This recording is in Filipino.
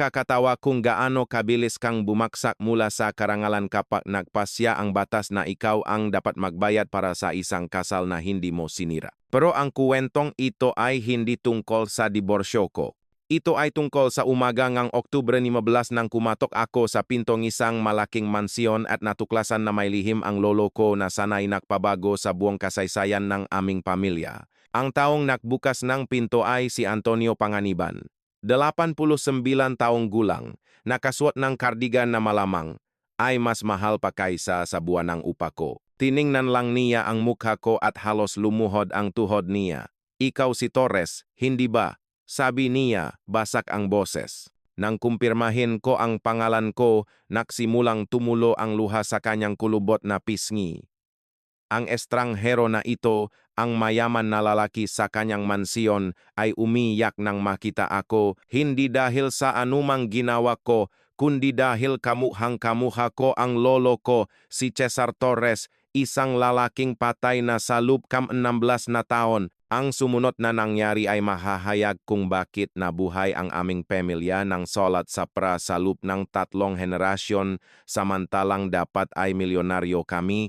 nakakatawa kung gaano kabilis kang bumaksak mula sa karangalan kapag nagpasya ang batas na ikaw ang dapat magbayad para sa isang kasal na hindi mo sinira. Pero ang kuwentong ito ay hindi tungkol sa diborsyo ko. Ito ay tungkol sa umaga ngang Oktubre 15 nang kumatok ako sa pintong isang malaking mansyon at natuklasan na may lihim ang lolo ko na sanay nakpabago sa buong kasaysayan ng aming pamilya. Ang taong nakbukas ng pinto ay si Antonio Panganiban. 89 taong gulang, nakasuot ng kardigan na malamang, ay mas mahal pa kaysa sa buwan ng upa ko. Tiningnan lang niya ang mukha ko at halos lumuhod ang tuhod niya. Ikaw si Torres, hindi ba? Sabi niya, basak ang boses. Nang kumpirmahin ko ang pangalan ko, naksimulang tumulo ang luha sa kanyang kulubot na pisngi. Ang estranghero na ito, ang mayaman na lalaki sa kanyang mansiyon, ay umiyak nang makita ako, hindi dahil sa anumang ginawa ko, kundi dahil kamuhang-kamuha ko ang lolo ko, si Cesar Torres, isang lalaking patay na sa lupkam 16 na taon. Ang sumunod na nangyari ay mahahayag kung bakit nabuhay ang aming pamilya ng solat sa pra sa loop ng tatlong henerasyon samantalang dapat ay milyonaryo kami